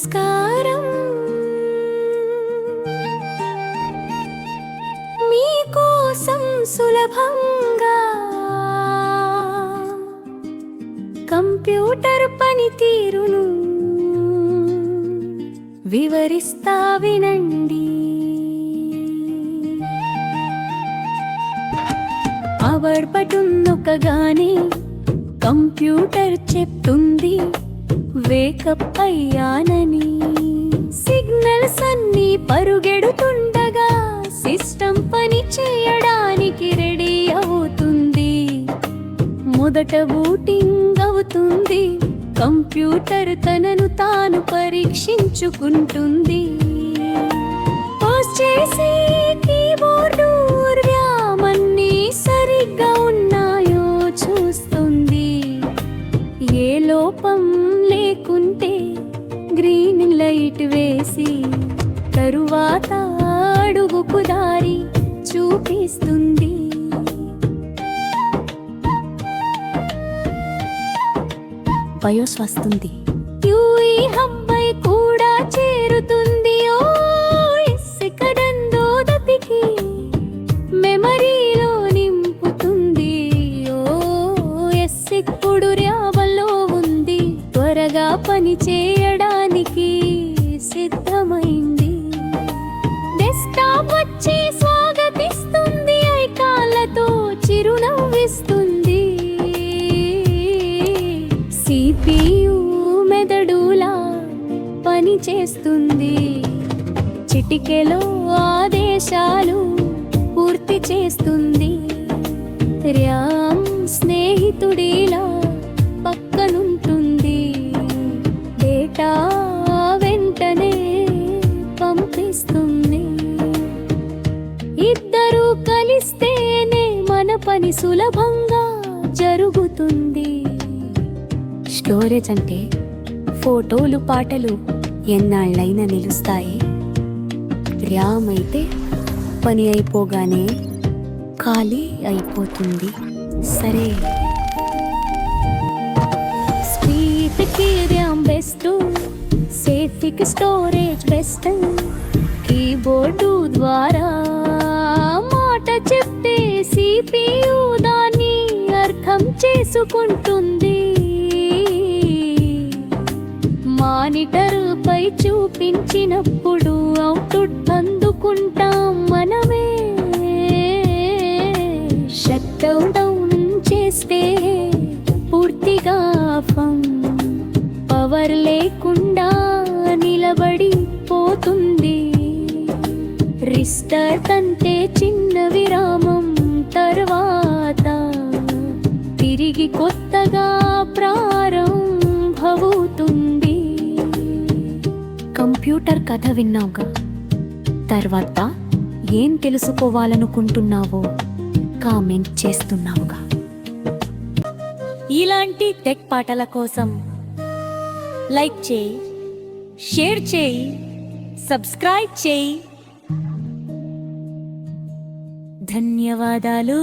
నమస్కారం. మీకోసం సులభంగా కంప్యూటర్ పనితీరును వివరిస్తా వినండి. అవర్ బటన్ కంప్యూటర్ చెప్తుంది. వేకప్ అయ్యానని. సిగ్నల్స్ అన్ని పరుగెడుతుండగా సిస్టమ్ పని చేయడానికి రెడీ అవుతుంది. మొదట బూటింగ్ అవుతుంది. కంప్యూటర్ తనను తాను పరీక్షించుకుంటుంది. పాస్ చేసి కీబోర్డు ర్యామన్నీ సరిగ్గా ఉన్నాయో చూస్తుంది. ఏ లోపం గ్రీన్ లైట్ వేసి తరువాత అడుగుకు దారి చూపిస్తుంది. బయోస్ వస్తుంది. యూఈ హబ్బై కూడా చేరుతుంది. ఓ ఎక్కడందో దతికి మెమరీలో నింపుతుంది. ఓ ఎస్ ఇప్పుడు ర్యావలో ఉంది. త్వరగా పని చేయ చిరునవ్విస్తుంది సిపియు మెదడులా పని చేస్తుంది. చిటికెలో ఆదేశాలు పూర్తి చేస్తుంది. ర్యామ్ స్నేహితుడిలా పక్కనుంటుంది. డేటా వెంటనే పంపిస్తుంది. ఇద్దరు కలిస్తే పని సులభంగా జరుగుతుంది. స్టోరేజ్ అంటే ఫోటోలు పాటలు ఎన్నాళ్ళైనా నిలుస్తాయి. ర్యామ్ అయితే పని అయిపోగానే ఖాళీ అయిపోతుంది. సరే. స్పీడ్కి ర్యామ్ బెస్ట్ సేఫ్కి స్టోరేజ్ బెస్ట్ కీబోర్డు ద్వారా చేసుకుంటుంది. మానిటరు పై చూపించినప్పుడు అవుట్పుట్ అందుకుంటాం మనమే. షట్ డౌన్ చేస్తే పూర్తిగా పవర్ లేకుండా నిలబడి పోతుంది. రిస్టార్ట్ అంటే చిన్న కంప్యూటర్ కథ విన్నావుగా? తర్వాత ఏం తెలుసుకోవాలనుకుంటున్నావో కామెంట్ చేస్తున్నావుగా. ఇలాంటి టెక్ పాటల కోసం లైక్ చేయి షేర్ చేయి సబ్స్క్రైబ్ చేయి. ధన్యవాదాలు.